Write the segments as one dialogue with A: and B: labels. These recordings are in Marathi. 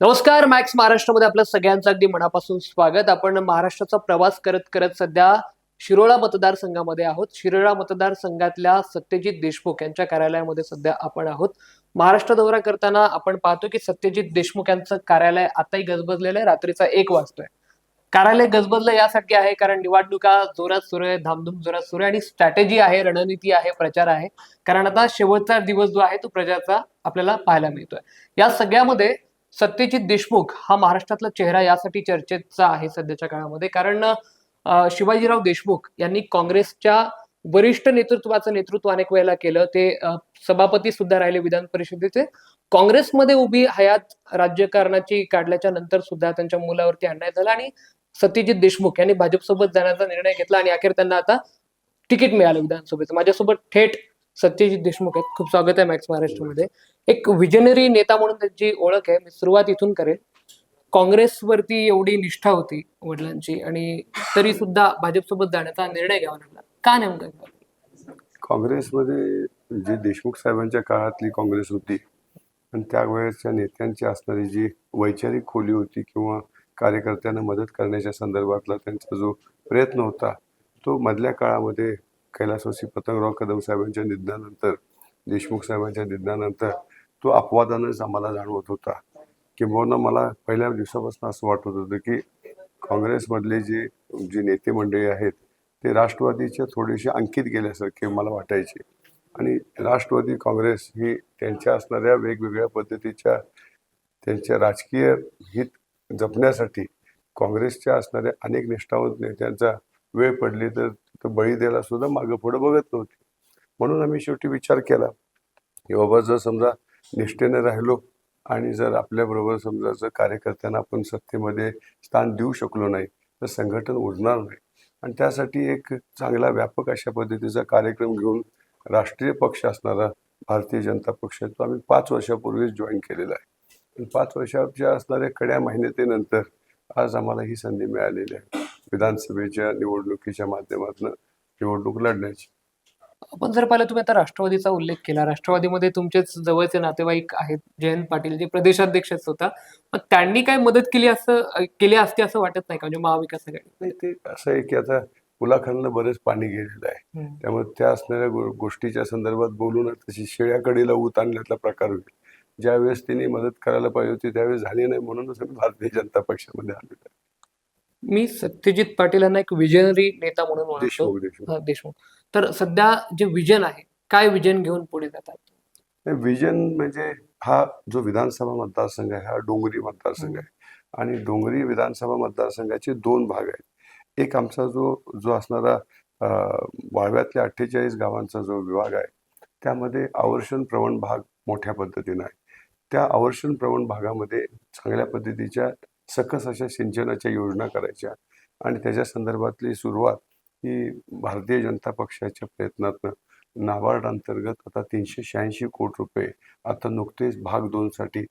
A: नमस्कार मॅक्स महाराष्ट्रामध्ये आपलं सगळ्यांचं अगदी मनापासून स्वागत. आपण महाराष्ट्राचा प्रवास करत करत सध्या शिरोळा मतदारसंघामध्ये आहोत. शिरोळा मतदारसंघातल्या सत्यजित देशमुख यांच्या कार्यालयामध्ये सध्या आपण आहोत. महाराष्ट्र दौरा करताना आपण पाहतो की सत्यजित देशमुख यांचं कार्यालय आताही गजबजलेलं आहे. रात्रीचा एक वाजतोय. कार्यालय गजबजलं यासाठी आहे कारण निवडणुका जोरात सुरू आहे धामधूम जोरात सुरू आहे आणि स्ट्रॅटेजी आहे रणनीती आहे प्रचार आहे. कारण आता शेवटचा दिवस जो आहे तो प्रजाचा आपल्याला पाहायला मिळतोय. या सगळ्यामध्ये सत्यजित देशमुख हा महाराष्ट्रातला चेहरा यासाठी चर्चेचा आहे सध्याच्या काळामध्ये. कारण शिवाजीराव देशमुख यांनी काँग्रेसच्या वरिष्ठ नेतृत्वाचं नेतृत्व अनेक वेळेला केलं. ते सभापती सुद्धा राहिले विधान परिषदेचे. काँग्रेसमध्ये उभी हयात राज्यकारणाची काढल्याच्या नंतर सुद्धा त्यांच्या मुलावरती अन्याय झाला आणि सत्यजित देशमुख यांनी भाजपसोबत जाण्याचा निर्णय घेतला आणि अखेर त्यांना आता तिकीट मिळालं विधानसभेचं. माझ्यासोबत थेट सत्यजित देशमुख आहेत. खूप स्वागत आहे मॅक्स महाराष्ट्रामध्ये एक विजनरी नेता म्हणून त्यांची ओळख आहे. मी सुरुवात इथून करेन काँग्रेसवरती एवढी निष्ठा होती वडिलांची आणि तरी सुद्धा भाजपसोबत जाण्याचा निर्णय घ्यावा लागला. का नेमकं
B: काँग्रेसमध्ये जी देशमुख साहेबांच्या काळातली काँग्रेस होती आणि त्यावेळेसच्या नेत्यांची असणारी जी वैचारिक खोली होती किंवा कार्यकर्त्यांना मदत करण्याच्या संदर्भातला त्यांचा जो प्रयत्न होता तो मधल्या काळामध्ये कैलासवासी पतंगराव कदम साहेबांच्या निधनानंतर देशमुख साहेबांच्या निधनानंतर तो अपवादानंच आम्हाला जाणवत होता. किंबहुना मला पहिल्या दिवसापासून असं वाटत होतं की काँग्रेसमधले जे जे नेते मंडळी आहेत ते राष्ट्रवादीच्या थोडेसे अंकित गेल्यासारखे मला वाटायचे. आणि राष्ट्रवादी काँग्रेस ही त्यांच्या असणाऱ्या वेगवेगळ्या पद्धतीच्या त्यांच्या राजकीय हित जपण्यासाठी काँग्रेसच्या असणाऱ्या अनेक निष्ठावंत नेत्यांचा वेळ पडली तर तर बळी द्यायला सुद्धा मागं पुढं बघत नव्हती. म्हणून आम्ही शेवटी विचार केला की बाबा जर समजा निष्ठेने राहिलो आणि जर आपल्याबरोबर समजा जर कार्यकर्त्यांना आपण सत्तेमध्ये स्थान देऊ शकलो नाही तर संघटन उडणार नाही. आणि त्यासाठी एक चांगला व्यापक अशा पद्धतीचा कार्यक्रम घेऊन राष्ट्रीय पक्ष असणारा भारतीय जनता पक्ष तो आम्ही पाच वर्षापूर्वीच जॉईन केलेला आहे. पाच वर्षाच्या असणाऱ्या कड्या मेहनतीनंतर आज आम्हाला ही संधी मिळालेली आहे. विधानसभेच्या निवडणुकीच्या माध्यमातून निवडणूक लढण्याची.
A: आपण जर पाहिलं तुम्ही आता राष्ट्रवादीचा उल्लेख केला. राष्ट्रवादीमध्ये तुमचेच जवळचे नातेवाईक आहेत जयंत पाटील जे प्रदेशाध्यक्षच होता मग त्यांनी काय मदत केली असं केली असते असं वाटत नाही का? म्हणजे महाविकास आघाडी?
B: ते असं आहे की आता पुलाखालनं बरेच पाणी गेलेलं आहे. त्यामुळे त्या असणाऱ्या गोष्टीच्या संदर्भात बोलून तशी शेळ्याकडीला ऊत आणल्यातला प्रकार होईल. ज्यावेळेस त्यांनी मदत करायला पाहिजे होती त्यावेळेस झाली नाही म्हणूनच आम्ही भारतीय जनता पक्षामध्ये आलेलो आहे.
A: मी सत्यजित पाटील यांना एक विजनरी नेता म्हणून
B: देशमुख
A: तर सध्या जे विजन आहे काय विजन घेऊन पुढे जातात?
B: विजन म्हणजे हा जो विधानसभा मतदारसंघ आहे हा डोंगरी मतदारसंघ आहे. आणि डोंगरी विधानसभा मतदारसंघाचे दोन भाग आहेत. एक आमचा जो जो असणारा वाळव्यातल्या अठ्ठेचाळीस गावांचा जो विभाग आहे त्यामध्ये आवर्षण प्रवण भाग मोठ्या पद्धतीनं आहे. त्या आवर्षण प्रवण भागामध्ये चांगल्या पद्धतीच्या सकस अशा सिंचनाच्या योजना करायच्या. आणि त्याच्या संदर्भातली सुरुवात ही भारतीय जनता पक्षाच्या प्रयत्नातनं नाबार्ड अंतर्गत आता तीनशे शहाऐंशी कोटी रुपये आता नुकतेच भाग दोनसाठी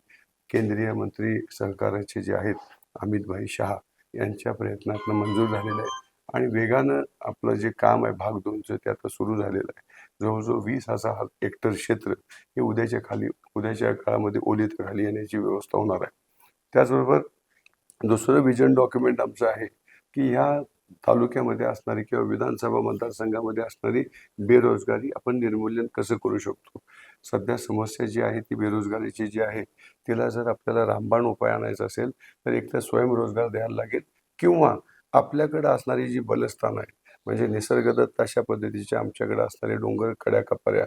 B: केंद्रीय मंत्री सहकाराचे जे आहेत अमितभाई शहा यांच्या प्रयत्नातनं मंजूर झालेलं आहे. आणि वेगानं आपलं जे काम आहे भाग दोनचं ते आता सुरू झालेलं आहे. जवळजवळ वीस हजार हेक्टर क्षेत्र हे उद्याच्या खाली उद्याच्या काळामध्ये ओलीत खाली येण्याची व्यवस्था होणार आहे. त्याचबरोबर दुसरं विजन डॉक्युमेंट आमचं आहे की ह्या तालुक्यामध्ये असणारी किंवा विधानसभा मतदारसंघामध्ये असणारी बेरोजगारी आपण निर्मूलन कसं करू शकतो? सध्या समस्या जी आहे ती बेरोजगारीची जी आहे तिला जर आपल्याला रामबाण उपाय आणायचा असेल तर एकतर स्वयंरोजगार द्यायला लागेल किंवा आपल्याकडे असणारी जी बलस्थान आहे म्हणजे निसर्गदत्त अशा पद्धतीच्या आमच्याकडे असणारे डोंगर कड्या कपाऱ्या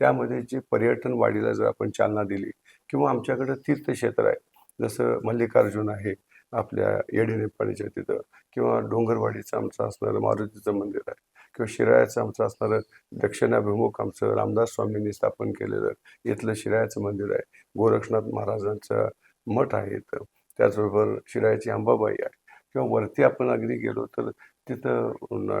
B: त्यामध्ये जे पर्यटन वाढीला जर आपण चालना दिली किंवा आमच्याकडे तीर्थक्षेत्र आहे जसं मल्लिकार्जुन आहे आपल्या येडे नेपाळीच्या तिथं. किंवा डोंगरवाडीचं आमचं असणारं मारुतीचं मंदिर आहे. किंवा शिराळ्याचं आमचं असणारं दक्षिणाभिमुख आमचं रामदास स्वामींनी स्थापन केलेलं इथलं शिरायाचं मंदिर आहे. गोरक्षनाथ महाराजांचं मठ आहे इथं. त्याचबरोबर शिरायाची अंबाबाई आहे. किंवा वरती आपण अगदी गेलो तर तिथं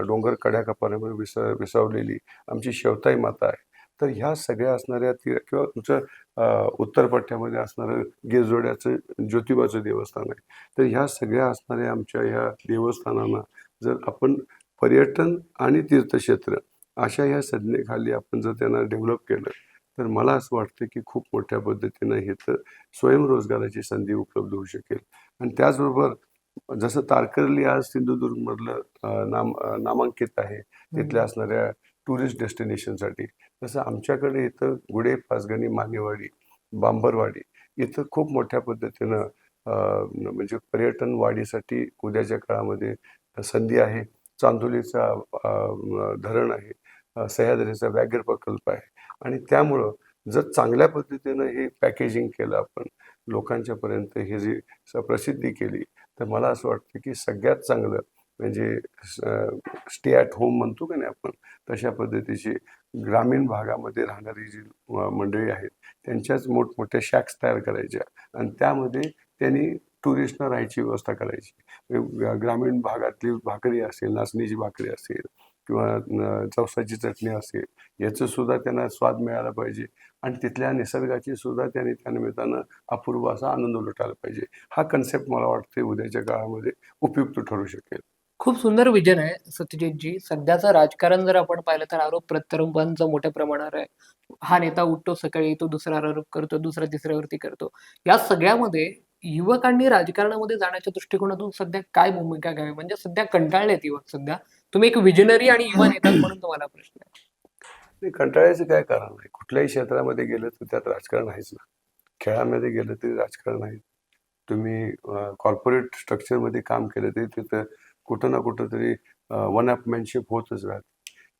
B: डोंगर कड्या कपाऱ्यामध्ये विस विसावलेली आमची शेवताई माता आहे. तर ह्या सगळ्या असणाऱ्या ती किंवा तुमचं अं, उत्तर पट्ट्यामध्ये असणारं गिरजोड्याचं ज्योतिबाचं देवस्थान आहे. तर ह्या सगळ्या असणाऱ्या आमच्या ह्या देवस्थानांना जर आपण पर्यटन आणि तीर्थक्षेत्र अशा ह्या संज्ञेखाली आपण जर त्यांना डेव्हलप केलं तर मला असं वाटतं की खूप मोठ्या पद्धतीनं इथं स्वयंरोजगाराची संधी उपलब्ध होऊ शकेल. आणि त्याचबरोबर जसं तारकर्ली आज सिंधुदुर्गमधलं नाम नामांकित आहे तिथल्या असणाऱ्या टुरिस्ट डेस्टिनेशनसाठी. जसं आमच्याकडे इथं गुडे फासगणी मानेवाडी बांबरवाडी इथं खूप मोठ्या पद्धतीनं म्हणजे पर्यटन वाढीसाठी उद्याच्या काळामध्ये संधी आहे. चांदोलीचा धरण आहे. सह्याद्रीचा व्याघ्र प्रकल्प आहे. आणि त्यामुळं जर चांगल्या पद्धतीनं हे पॅकेजिंग केलं आपण लोकांच्यापर्यंत हे जी स- प्रसिद्धी केली तर मला असं वाटतं की सगळ्यात चांगलं म्हणजे स्टे ॲट होम म्हणतो का नाही आपण तशा पद्धतीची ग्रामीण भागामध्ये राहणारी जी मंडळी आहेत त्यांच्याच मोठमोठ्या शॅक्स तयार करायच्या आणि त्यामध्ये त्यांनी टुरिस्टनं राहायची व्यवस्था करायची. ग्रामीण भागातली भाकरी असेल नाचणीची भाकरी असेल किंवा चवसाची चटणी असेल याचं सुद्धा त्यांना स्वाद मिळाला पाहिजे आणि तिथल्या निसर्गाची सुद्धा त्यांनी त्या निमित्तानं अपूर्व असा आनंद लुटायला पाहिजे. हा कन्सेप्ट मला वाटते उद्याच्या काळामध्ये उपयुक्त ठरू शकेल.
A: खूप सुंदर विजन आहे सत्यजितजी. सध्याचं राजकारण जर आपण पाहिलं तर आरोप प्रत्यारोपांचं मोठ्या प्रमाणावर आहे. हा नेता उठतो सकाळी तो दुसरा आरोप करतो दुसरा तिसऱ्यावरती करतो. या सगळ्यामध्ये युवकांनी राजकारणामध्ये जाण्याच्या दृष्टिकोनातून सध्या काय भूमिका घ्यावी? म्हणजे सध्या कंटाळलेत युवक सध्या. तुम्ही एक विजनरी आणि युवा नेता म्हणून तुम्हाला प्रश्न आहे.
B: कंटाळायचं काय कारण नाही. कुठल्याही क्षेत्रामध्ये गेलं तर त्यात राजकारण आहेच ना. खेळामध्ये गेलं तरी राजकारण आहे. तुम्ही कॉर्पोरेट स्ट्रक्चरमध्ये काम केलं तरी तिथं कुठं ना कुठं तरी वन अपमॅनशिप होतच राहते.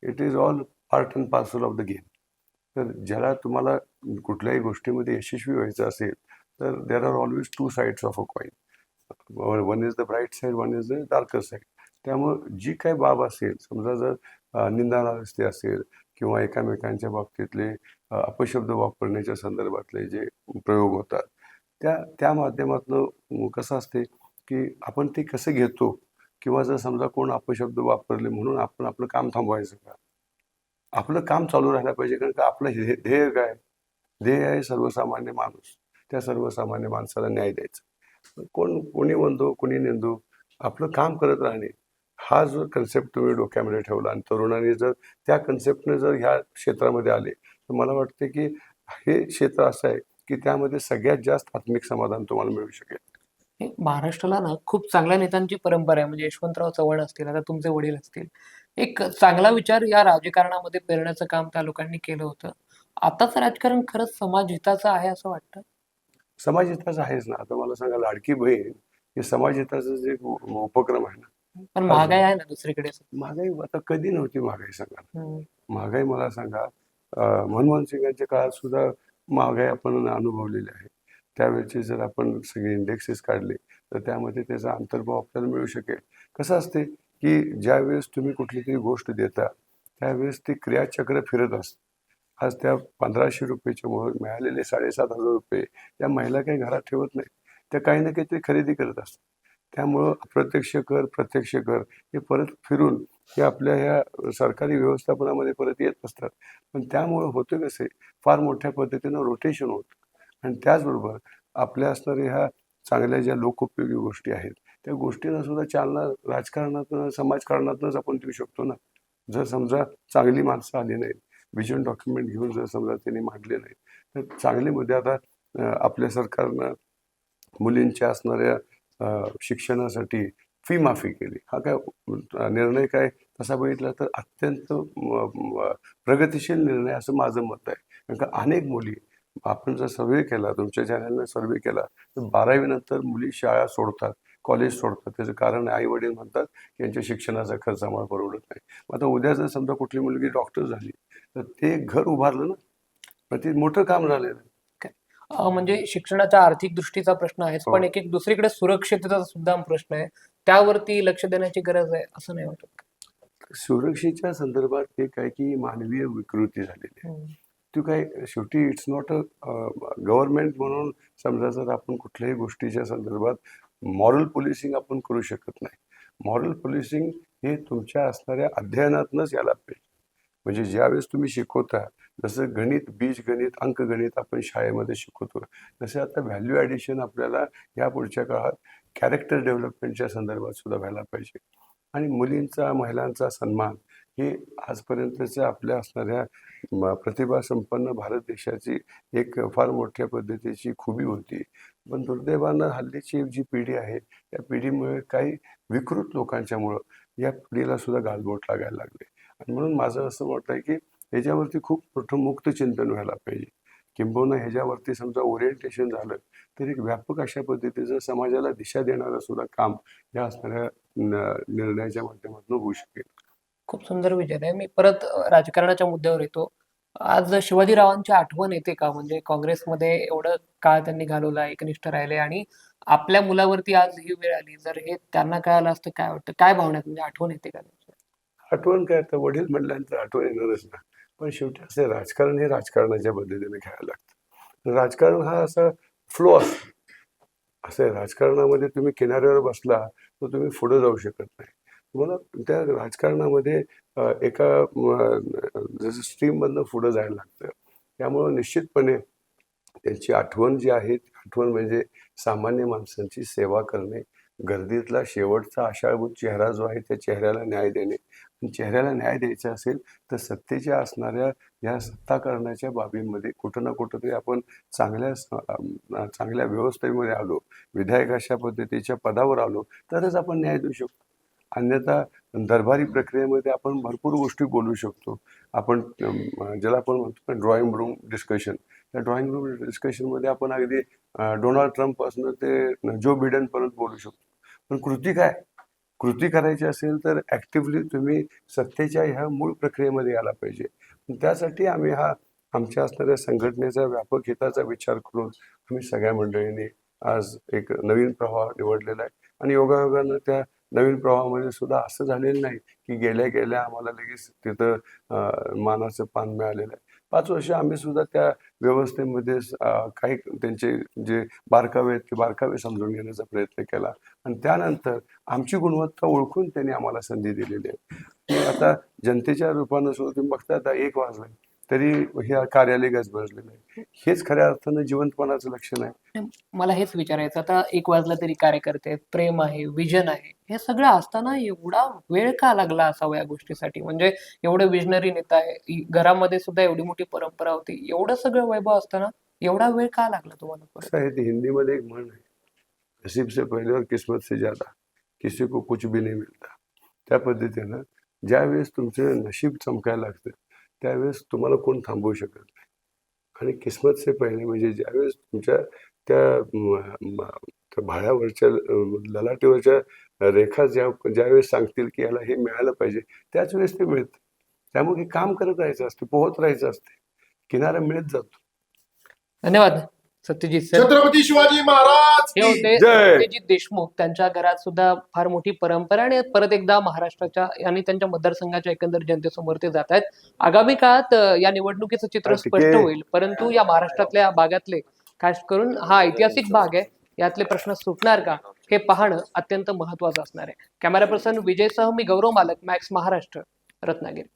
B: It is all part and parcel of the game तर ज्याला तुम्हाला कुठल्याही गोष्टीमध्ये यशस्वी व्हायचं असेल तर there are always two sides of a coin one is the bright side one is the darker side त्यामुळं जी काही बाब असेल समजा जर अ, निंदानास्ती असेल किंवा एकामेकांच्या बाबतीतले अपशब्द वापरण्याच्या संदर्भातले जे प्रयोग होतात त्या त्या माध्यमातनं कसं असते की आपण ते कसं घेतो किंवा जर समजा कोण अपशब्द वापरले म्हणून आपण आपलं काम थांबवायचं का? आपलं काम चालू राहायला पाहिजे कारण का आपलं ध्येय काय? ध्येय आहे सर्वसामान्य माणूस. त्या सर्वसामान्य माणसाला न्याय द्यायचा. कोण कोणी म्हणतो कोणी निंदो आपलं काम करत राहणे. हा जो कन्सेप्ट तुम्ही डोक्यामध्ये ठेवला आणि तरुणांनी जर त्या कन्सेप्टने जर ह्या क्षेत्रामध्ये आले तर मला वाटते की हे क्षेत्र असं आहे की त्यामध्ये सगळ्यात जास्त आत्मिक समाधान तुम्हाला मिळू शकेल.
A: हे महाराष्ट्राला ना खूप चांगल्या नेत्यांची परंपरा आहे. म्हणजे यशवंतराव चव्हाण असतील आता तुमचे वडील असतील. एक चांगला विचार या राजकारणामध्ये पेरण्याचं काम त्या लोकांनी केलं होतं. आताचं राजकारण खरंच समाज हिताचं आहे असं वाटतं?
B: समाज हिताचं आहेच ना. आता मला सांगा लाडकी बहीण हे समाज हिताचं जे उपक्रम आहे ना.
A: पण महागाई आहे ना दुसरीकडे?
B: महागाई आता कधी नव्हती महागाई सांगा. महागाई मला सांगा मनमोहन सिंगांच्या काळात सुद्धा महागाई आपण अनुभवलेली आहे. त्यावेळेचे जर आपण सगळे इंडेक्सेस काढले तर त्यामध्ये त्याचा अंतर्भाव आपल्याला मिळू शकेल. कसं असते की ज्यावेळेस तुम्ही कुठली तरी गोष्ट देता त्यावेळेस ते क्रियाचक्र फिरत असतं. आज त्या पंधराशे रुपयेच्या मिळालेले साडेसात हजार रुपये त्या महिला काही घरात ठेवत नाही त्या काही ना काहीतरी खरेदी करत असतात. त्यामुळं अप्रत्यक्ष कर प्रत्यक्ष कर हे परत फिरून हे आपल्या ह्या सरकारी व्यवस्थापनामध्ये परत येत असतात. पण त्यामुळं होतं कसे फार मोठ्या पद्धतीनं रोटेशन होतं. आणि त्याचबरोबर आपल्या असणाऱ्या ह्या चांगल्या ज्या लोकोपयोगी गोष्टी आहेत त्या गोष्टींना सुद्धा चालना राजकारणातून समाजकारणातूनच आपण देऊ शकतो ना? जर समजा चांगली माणसं आली नाहीत विजन डॉक्युमेंट घेऊन जर समजा त्यांनी मांडले नाही तर चांगले मुद्दे आता आपल्या सरकारनं मुलींच्या असणाऱ्या शिक्षणासाठी फी माफी केली. हा काय निर्णय काय तसा बघितला तर अत्यंत प्रगतिशील निर्णय असं माझं मत आहे. कारण का अनेक मुली आपण जर सर्वे केला तुमच्या चॅनलने सर्वे केला तर बारावी नंतर मुली शाळा सोडतात कॉलेज सोडतात त्याचं कारण आई वडील म्हणतात की यांच्या शिक्षणाचा खर्च आम्हाला परवडत नाही मग आता उद्या जर समजा कुठली मुलगी डॉक्टर झाली तर ते घर उभारलं ना ते मोठं काम झालेलं आहे.
A: म्हणजे शिक्षणाच्या आर्थिक दृष्टीचा प्रश्न पण
B: हो.
A: एक एक दुसरीकडे सुरक्षिततेचा सुद्धा प्रश्न आहे त्यावरती लक्ष देण्याची गरज आहे असं नाही वाटत?
B: सुरक्षेच्या संदर्भात ते काय की मानवीय विकृती झालेली आहे. ती काय शेवटी इट्स नॉट अ गव्हर्नमेंट म्हणून समजा जर आपण कुठल्याही गोष्टीच्या संदर्भात मॉरल पोलिसिंग आपण करू शकत नाही. मॉरल पोलिसिंग हे तुमच्या असणाऱ्या अध्ययनातनंच यायला पाहिजे. म्हणजे ज्यावेळेस तुम्ही शिकवता जसं गणित बीजगणित अंकगणित आपण शाळेमध्ये शिकवतो तसे आता व्हॅल्यू ॲडिशन आपल्याला या पुढच्या काळात कॅरेक्टर डेव्हलपमेंटच्या संदर्भात सुद्धा व्हायला पाहिजे. आणि मुलींचा महिलांचा सन्मान ही आजपर्यंतच्या आपल्या असणाऱ्या प्रतिभा संपन्न भारत देशाची एक फार मोठ्या पद्धतीची खुबी होती. पण दुर्दैवानं हल्लीची जी पिढी आहे त्या पिढीमुळे काही विकृत लोकांच्यामुळं या पिढीला सुद्धा गालबोट लागायला लागले. आणि म्हणून माझं असं वाटतं आहे की ह्याच्यावरती खूप मोठं मुक्त चिंतन व्हायला पाहिजे. किंबहुना ह्याच्यावरती समजा ओरिएंटेशन झालं तर एक व्यापक अशा पद्धतीचं समाजाला दिशा देणारं सुद्धा काम या असणाऱ्या न- निर्णयाच्या माध्यमातून होऊ शकेल.
A: खूप सुंदर विचार आहे. मी परत राजकारणाच्या मुद्द्यावर येतो. आज शिवाजीरावांची आठवण येते का? म्हणजे काँग्रेसमध्ये एवढं काळ त्यांनी घालवला एकनिष्ठ राहिले आणि आपल्या मुलावरती आज ही वेळ आली. जर हे त्यांना कळालं असतं काय वाटतं? काय भावना म्हणजे आठवण येते का
B: आठवण काय? तर वडील म्हटल्यानंतर आठवण येणारच ना. पण शेवटी असे राजकारण हे राजकारणाच्या पद्धतीने घ्यायला लागतं. राजकारण हा असा फ्लो असतो. असं राजकारणामध्ये तुम्ही किनाऱ्यावर बसला तर तुम्ही पुढे जाऊ शकत नाही. तुम्हाला त्या राजकारणामध्ये एका जसं स्ट्रीममधनं पुढं जायला लागतं. त्यामुळं निश्चितपणे त्यांची आठवण जी आहे ती आठवण म्हणजे सामान्य माणसांची सेवा करणे गर्दीतला शेवटचा आशाभूत चेहरा जो आहे त्या चेहऱ्याला न्याय देणे. चेहऱ्याला न्याय द्यायचा असेल तर सत्तेच्या असणाऱ्या या सत्ता करण्याच्या बाबींमध्ये कुठं ना कुठं तरी आपण चांगल्या चांगल्या व्यवस्थेमध्ये आलो विधायक अशा पद्धतीच्या पदावर आलो तरच आपण न्याय देऊ शकतो. अन्यथा दरबारी प्रक्रियेमध्ये आपण भरपूर गोष्टी बोलू शकतो. आपण ज्याला आपण म्हणतो ड्रॉइंग रूम डिस्कशन त्या ड्रॉइंग रूम डिस्कशनमध्ये आपण अगदी डोनाल्ड ट्रम्पपासून ते जो बिडनपर्यंत बोलू शकतो. पण कृती काय? कृती करायची असेल तर ॲक्टिव्हली तुम्ही सत्तेच्या ह्या मूळ प्रक्रियेमध्ये यायला पाहिजे. त्यासाठी आम्ही हा आमच्या असणाऱ्या संघटनेचा व्यापक हिताचा विचार करून आम्ही सगळ्या मंडळींनी आज एक नवीन प्रवाह निवडलेला आहे. आणि योगायोगानं त्या नवीन प्रवाहामध्ये सुद्धा असं झालेलं नाही की गेल्या गेल्या आम्हाला लगेच तिथं मानाचं पान मिळालेलं आहे. पाच वर्ष आम्ही सुद्धा त्या व्यवस्थेमध्ये काही त्यांचे जे बारकावे आहेत ते बारकावे समजून घेण्याचा प्रयत्न केला. आणि त्यानंतर आमची गुणवत्ता ओळखून त्यांनी आम्हाला संधी दिलेली आहे. आता जनतेच्या रूपानं सुद्धा तुम्ही बघता आता एक वाजलाय. तरी हे कार्यालय गजबजलेलं आहे. हेच खऱ्या अर्थानं जिवंतपणाचं लक्षण आहे.
A: मला हेच विचारायचं आता एक वाजला तरी कार्यकर्ते आहेत, प्रेम आहे विजन आहे हे सगळं असताना एवढा वेळ का लागला असावा या गोष्टीसाठी? म्हणजे एवढं विजनरी नेता आहे इ- घरामध्ये सुद्धा एवढी मोठी परंपरा होती एवढं सगळं वैभव असताना एवढा वेळ का लागला तुम्हाला? परत
B: असं आहे ते हिंदीमध्ये एक म्हण आहे नसीब से पहले और किस्मत से ज्यादा किसी को कुछ भी नहीं मिलता. त्या पद्धतीनं ज्यावेळेस तुमचं नशीब चमकायला लागतं त्यावेळेस तुम्हाला कोण थांबवू शकत नाही. आणि किस्मत से पहिले म्हणजे ज्यावेळेस तुमच्या त्या भाड्यावरच्या ललाटीवरच्या भाळ्यावरच्या रेखा ज्या ज्यावेळेस सांगतील की याला हे मिळालं पाहिजे त्याच वेळेस ते मिळतं. त्यामुळे हे काम करत राहायचं असते पोहत राहायचं असते. किनारा मिळत जातो.
A: धन्यवाद. सत्यजित सर.
C: छत्रपती शिवाजी महाराज
A: हे
C: की
A: होते
B: जय.
A: सत्यजित देशमुख. त्यांच्या घरात सुद्धा फार मोठी परंपरा आणि परत एकदा महाराष्ट्राच्या आणि त्यांच्या मतदारसंघाच्या एकंदर जनतेसमोर ते जात आहेत. आगामी काळात अं, या निवडणुकीचं चित्र
B: ठीक
A: स्पष्ट
B: आहे.
A: होईल. परंतु या महाराष्ट्रातल्या भागातले खास करून हा ऐतिहासिक भाग आहे यातले प्रश्न सुटणार का हे पाहणं अत्यंत महत्वाचं असणार आहे. कॅमेरा पर्सन विजयसह मी गौरव मालक मॅक्स महाराष्ट्र रत्नागिरी.